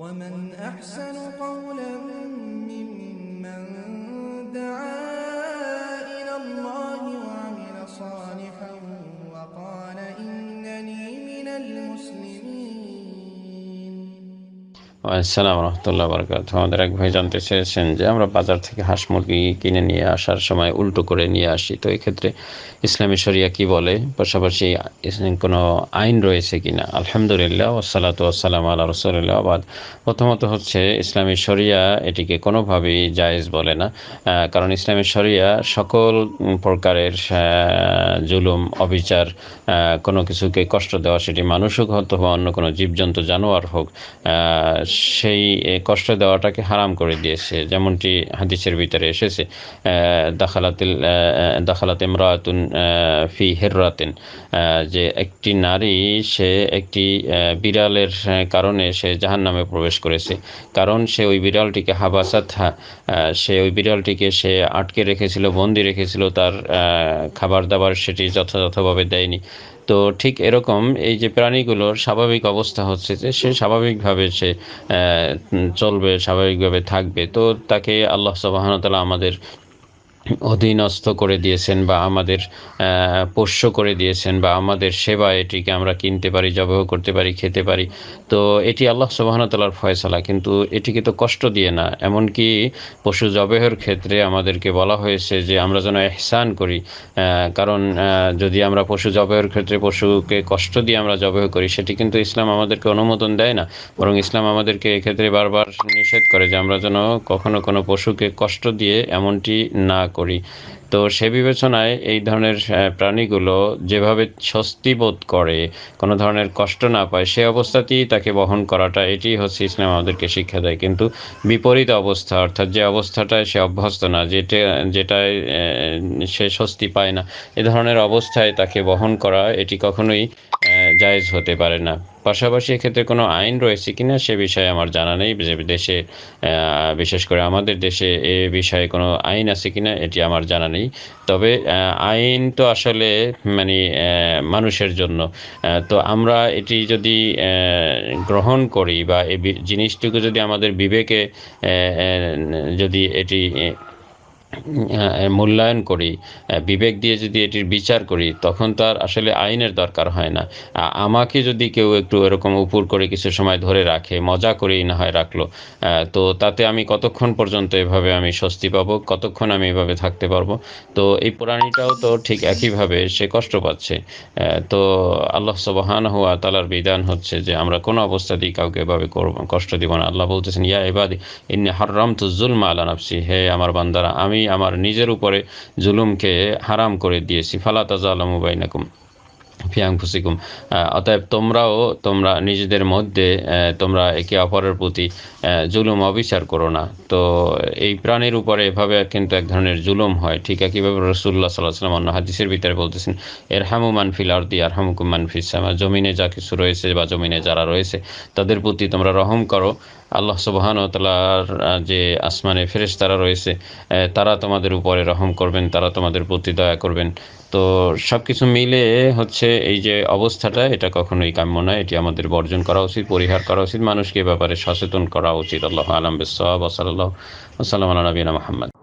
ومن أحسن قولا ممن دعا আসসালাম রহমতুল্লাহ বরকাত আমাদের এক ভাই জানতে চেয়েছেন যে, আমরা বাজার থেকে হাঁস মুরগি কিনে নিয়ে আসার সময় উল্টো করে নিয়ে আসি। তো এই ক্ষেত্রে ইসলামী শরিয়া কি বলে? পাশাপাশি কোনো আইন রয়েছে কিনা? আলহামদুলিল্লাহ ওসালাত ওসালাম আল্লাহ রসুল্লাহ আবাদ প্রথমত হচ্ছে, ইসলামী শরিয়া এটিকে কোনোভাবেই জায়েজ বলে না। কারণ ইসলামী শরিয়া সকল প্রকারের জুলুম, অবিচার কোনো কিছুকে কষ্ট দেওয়া, সেটি মানুষ হোক অথবা অন্য কোনো জীবজন্তু, জানোয়ার হোক সেই কষ্ট দেওয়াটাকে হারাম করে দিয়েছে। যেমনটি হাদিসের ভিতরে এসেছে দাখালাতিল দাখালাত ইমরাতুন ফি হেররাতিন যে একটি নারী, সে একটি বিড়ালের কারণে সে জাহান নামে প্রবেশ করেছে। কারণ সে ওই বিড়ালটিকে হাবাসাত সে ওই বিড়ালটিকে সে আটকে রেখেছিল, বন্দি রেখেছিল, তার খাবার দাবার সেটি যথাযথভাবে দেয়নি। তো ঠিক এরকম এই যে প্রাণীগুলোর স্বাভাবিক অবস্থা হচ্ছে যে সে স্বাভাবিকভাবে সে চলবে, স্বাভাবিকভাবে থাকবে। তো তাকে আল্লাহ সুবহানাহু আমাদের অধীনস্থ করে দিয়েছেন বা আমাদের পোষ্য করে দিয়েছেন বা আমাদের সেবা এটিকে আমরা কিনতে পারি, জবাহ করতে পারি, খেতে পারি। তো এটি আল্লাহ সুবাহতালার ফয়সালা, কিন্তু এটিকে তো কষ্ট দিয়ে না। এমনকি পশু জবেহের ক্ষেত্রে আমাদেরকে বলা হয়েছে যে আমরা যেন এহসান করি কারণ যদি আমরা পশু জবেহের ক্ষেত্রে পশুকে কষ্ট দিয়ে আমরা জবেহ করি, সেটি কিন্তু ইসলাম আমাদেরকে অনুমোদন দেয় না। বরং ইসলাম আমাদেরকে এক্ষেত্রে বারবার নিষেধ করে যে আমরা যেন কখনো কোনো পশুকে কষ্ট দিয়ে এমনটি না করি। তো সে বিবেচনায় এই ধরনের প্রাণীগুলো যেভাবে স্বস্তি বোধ করে, কোনো ধরনের কষ্ট না পায়, সে অবস্থাতেই তাকে বহন করাটা এটি হচ্ছে ইসলাম আমাদেরকে শিক্ষা দেয়। কিন্তু বিপরীত অবস্থা, অর্থাৎ যে অবস্থাটায় সে অভ্যস্ত না, যেটা, যেটায় সে স্বস্তি পায় না, এ ধরনের অবস্থায় তাকে বহন করা, এটি কখনোই জায়েজ হতে পারে না। পাশাপাশি এক্ষেত্রে কোনো আইন রয়েছে কিনা সে বিষয়ে আমার জানা নেই। যে দেশে বিশেষ করে আমাদের দেশে এ বিষয়ে কোনো আইন আছে কিনা এটি আমার জানা নেই। তবে আইন তো আসলে মানে মানুষের জন্য। তো আমরা এটি যদি গ্রহণ করি বা এই জিনিসটুকু যদি আমাদের বিবেকে যদি এটি মূল্যায়ন করি বিবেক দিয়ে যদি এটির বিচার করি, তখন তার আসলে আইনের দরকার হয় না। আমাকে যদি কেউ একটু এরকম উপর করে কিছু সময় ধরে রাখে, মজা করেই না হয় রাখল তো তাতে আমি কতক্ষণ পর্যন্ত এভাবে আমি স্বস্তি পাবো, কতক্ষণ আমি এভাবে থাকতে পারব? তো এই প্রাণীটাও তো ঠিক একইভাবে সে কষ্ট পাচ্ছে। তো আল্লাহ সবহান হুয়া তালার বিধান হচ্ছে যে আমরা কোনো অবস্থাতেই কাউকে এভাবে কষ্ট দিব না। আল্লাহ বলতেছেন, ইয়া এবাদি ইন্নি হারাম তু জুলমা আলা নাফসি। হে আমার বান্দারা, আমি আমার নিজের উপরে জুলুমকে হারাম করে দিয়েছি। ফালা তাজালামু বাইনাকুম ফিয়াং ফুসিকুম অতএব তোমরাও তোমরা নিজেদের মধ্যে তোমরা একে অপরের প্রতি জুলুম অবিচার করো না। তো এই প্রাণীর উপরে এভাবে কিন্তু এক ধরনের জুলুম হয়। ঠিক একইভাবে রসুল্লাহ সাল্লাহ সাল্লাম অন্য হাদিসের ভিতরে বলতেছেন এর হামু মানফিল আরদি আর হামুকুম মানফিস জমিনে যা কিছু রয়েছে বা জমিনে যারা রয়েছে, তাদের প্রতি তোমরা রহম করো। আল্লাহ সুবহান ও তালার যে আসমানে ফেরেশতারা রয়েছে আহ, তারা তোমাদের উপরে রহম করবেন তারা তোমাদের প্রতি দয়া করবেন। তো সব কিছু মিলে হচ্ছে এই যে অবস্থাটা এটা কখনোই কাম্য নয়। এটি আমাদের বর্জন করা উচিত পরিহার করা উচিত মানুষকে ব্যাপারে সচেতন করা উচিত। আল্লাহ আলম বিসাল্লাহ সাল্লাহ সাল্লাম নবীনা মোহাম্মদ।